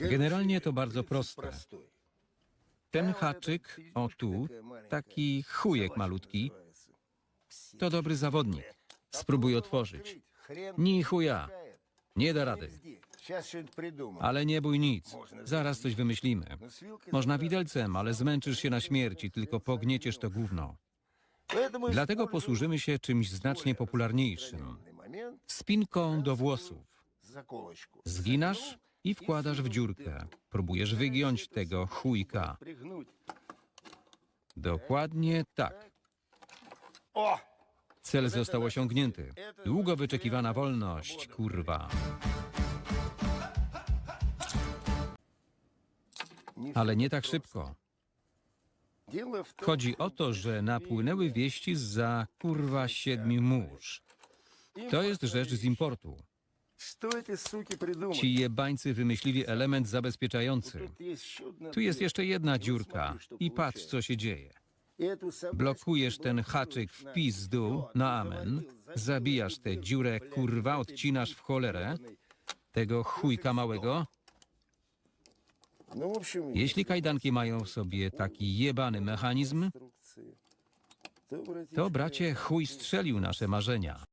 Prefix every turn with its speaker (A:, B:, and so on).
A: Generalnie to bardzo proste. Ten haczyk, o tu, taki chujek malutki, to dobry zawodnik. Spróbuj otworzyć. Ni chuja. Nie da rady. Ale nie bój nic. Zaraz coś wymyślimy. Można widelcem, ale zmęczysz się na śmierci, tylko pognieciesz to gówno. Dlatego posłużymy się czymś znacznie popularniejszym. Spinką do włosów. Zginasz i wkładasz w dziurkę. Próbujesz wygiąć tego chujka. Dokładnie tak. Cel został osiągnięty. Długo wyczekiwana wolność, kurwa. Ale nie tak szybko. Chodzi o to, że napłynęły wieści za kurwa siedmiu mórz. To jest rzecz z importu. Ci jebańcy wymyślili element zabezpieczający. Tu jest jeszcze jedna dziurka i patrz, co się dzieje. Blokujesz ten haczyk w pizdu na amen, zabijasz tę dziurę, kurwa, odcinasz w cholerę tego chujka małego. Jeśli kajdanki mają w sobie taki jebany mechanizm, to bracie chuj strzelił nasze marzenia.